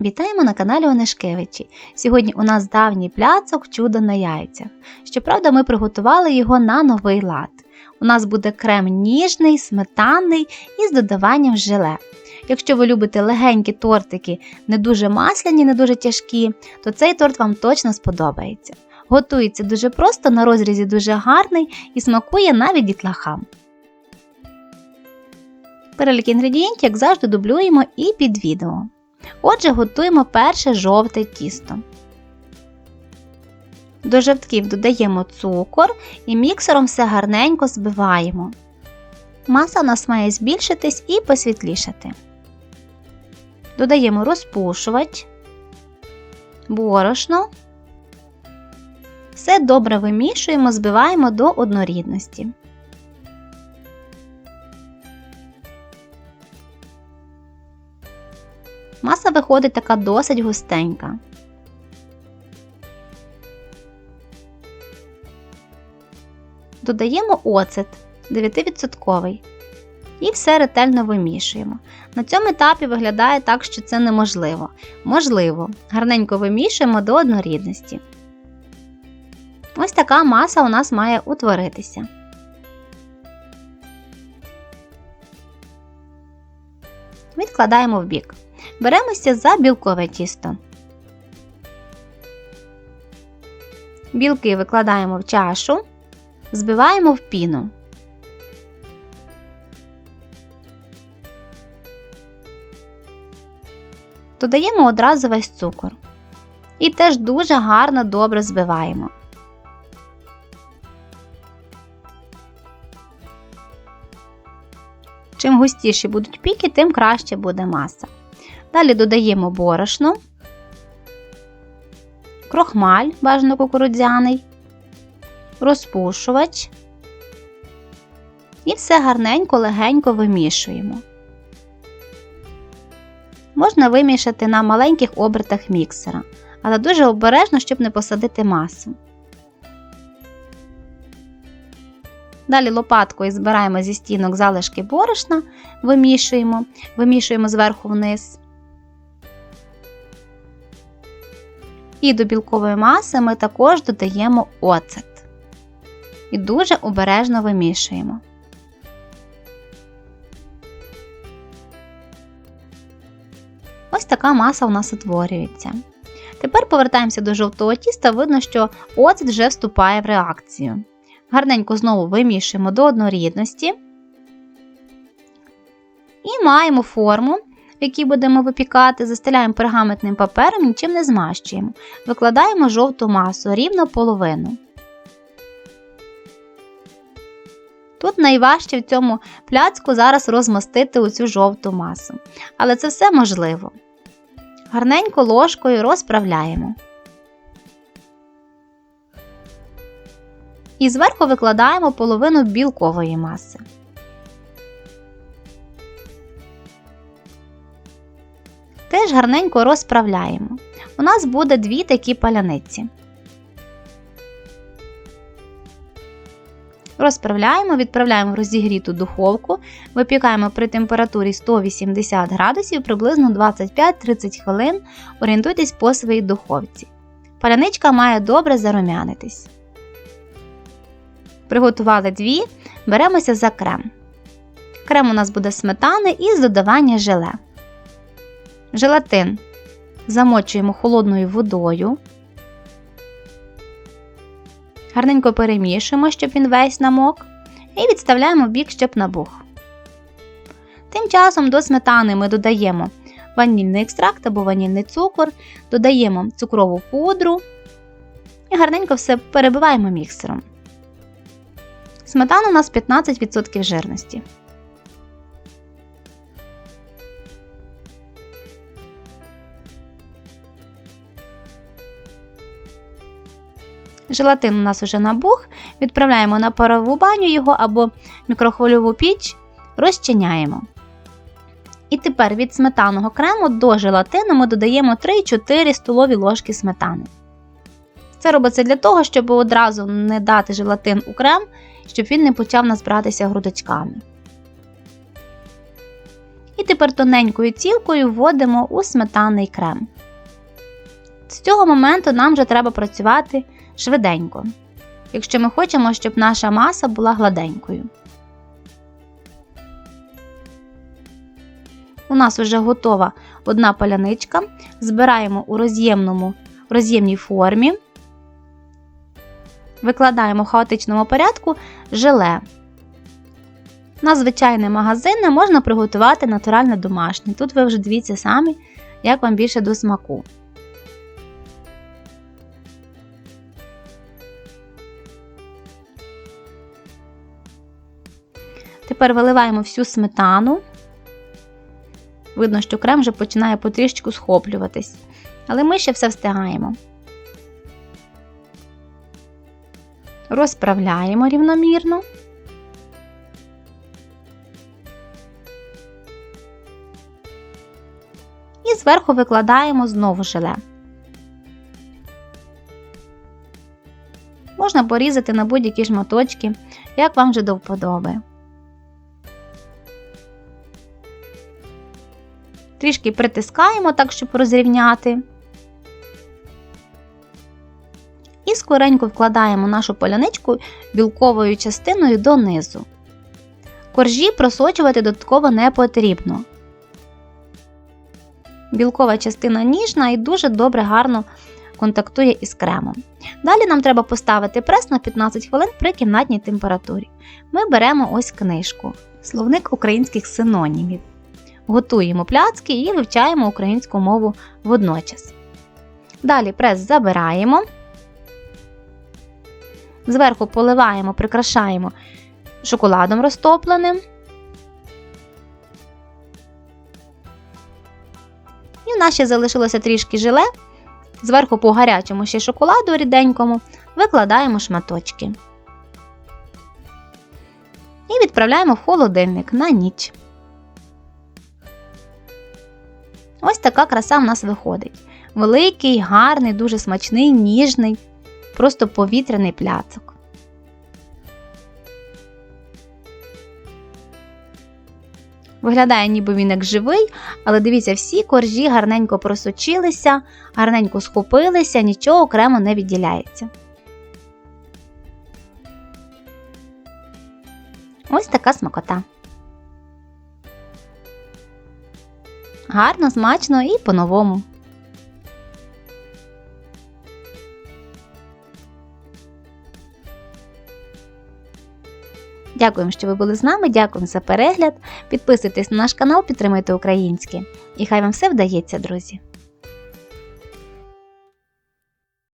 Вітаємо на каналі Онешкевичі. Сьогодні у нас давній пляцок чудо на яйцях. Щоправда, ми приготували його на новий лад. У нас буде крем ніжний, сметанний і з додаванням желе. Якщо ви любите легенькі тортики, не дуже масляні, не дуже тяжкі, то цей торт вам точно сподобається. Готується дуже просто, на розрізі дуже гарний і смакує навіть дітлахам. Перелік інгредієнтів, як завжди, дублюємо і під відео. Отже, готуємо перше жовте тісто. До жовтків додаємо цукор і міксером все гарненько збиваємо. Маса у нас має збільшитись і посвітлішати. Додаємо розпушувач, борошно. Все добре вимішуємо, збиваємо до однорідності. Маса виходить така досить густенька. Додаємо оцет 9%. І все ретельно вимішуємо. На цьому етапі виглядає так, що це неможливо. Можливо, гарненько вимішуємо до однорідності. Ось така маса у нас має утворитися. Відкладаємо в бік. Беремося за білкове тісто. Білки викладаємо в чашу, збиваємо в піну. Додаємо одразу весь цукор. І теж дуже гарно добре збиваємо. Чим густіші будуть піки, тим краще буде маса. Далі додаємо борошно, крохмаль, бажано кукурудзяний, розпушувач і все гарненько, легенько вимішуємо. Можна вимішати на маленьких обертах міксера, але дуже обережно, щоб не посадити масу. Далі лопаткою збираємо зі стінок залишки борошна, вимішуємо, вимішуємо зверху вниз. І до білкової маси ми також додаємо оцет. І дуже обережно вимішуємо. Ось така маса у нас утворюється. Тепер повертаємося до жовтого тіста, видно, що оцет вже вступає в реакцію. Гарненько знову вимішуємо до однорідності. І маємо форму, в якій будемо випікати, застеляємо пергаментним папером, нічим не змащуємо. Викладаємо жовту масу рівно половину. Тут найважче в цьому пляцку зараз розмастити оцю жовту масу. Але це все можливо. Гарненько ложкою розправляємо. І зверху викладаємо половину білкової маси. Теж гарненько розправляємо. У нас буде дві такі паляниці. Розправляємо, відправляємо в розігріту духовку, випікаємо при температурі 180 градусів приблизно 25-30 хвилин. Орієнтуйтесь по своїй духовці. Паляничка має добре зарум'янитись. Приготували дві, беремося за крем. Крем у нас буде сметани і з додавання желе. Желатин замочуємо холодною водою. Гарненько перемішуємо, щоб він весь намок. І відставляємо в бік, щоб набух. Тим часом до сметани ми додаємо ванільний екстракт або ванільний цукор, додаємо цукрову пудру і гарненько все перебиваємо міксером. Сметана у нас 15% жирності. Желатин у нас вже набух, відправляємо на парову баню його або мікрохвильову піч, розчиняємо. І тепер від сметаного крему до желатину ми додаємо 3-4 столові ложки сметани. Це робиться для того, щоб одразу не дати желатин у крем, щоб він не почав назбиратися грудочками. І тепер тоненькою цілкою вводимо у сметанний крем. З цього моменту нам вже треба працювати швиденько, якщо ми хочемо, щоб наша маса була гладенькою. У нас вже готова одна паляничка. Збираємо у роз'ємному роз'ємній формі, викладаємо в хаотичному порядку желе. На звичайне магазинне можна приготувати натуральне домашнє. Тут ви вже дивіться самі, як вам більше до смаку. Тепер виливаємо всю сметану. Видно, що крем вже починає потрішечку схоплюватись. Але ми ще все встигаємо. Розправляємо рівномірно. І зверху викладаємо знову желе. Можна порізати на будь-які шматочки, як вам вже до вподоби. Трішки притискаємо так, щоб розрівняти. І скоренько вкладаємо нашу поляничку білковою частиною донизу. Коржі просочувати додатково не потрібно. Білкова частина ніжна і дуже добре гарно контактує із кремом. Далі нам треба поставити прес на 15 хвилин при кімнатній температурі. Ми беремо ось книжку Словник українських синонімів. Готуємо пляцки і вивчаємо українську мову водночас. Далі прес забираємо. Зверху поливаємо, прикрашаємо шоколадом розтопленим. І в нас ще залишилося трішки желе. Зверху по гарячому ще шоколаду ріденькому викладаємо шматочки. І відправляємо в холодильник на ніч. Ось така краса в нас виходить. Великий, гарний, дуже смачний, ніжний, просто повітряний пляцок. Виглядає, ніби він як живий, але дивіться, всі коржі гарненько просочилися, гарненько схопилися, нічого окремо не відділяється. Ось така смакота. Гарно, смачно і по-новому. Дякуємо, що ви були з нами. Дякуємо за перегляд. Підписуйтесь на наш канал, підтримуйте українське. І хай вам все вдається, друзі!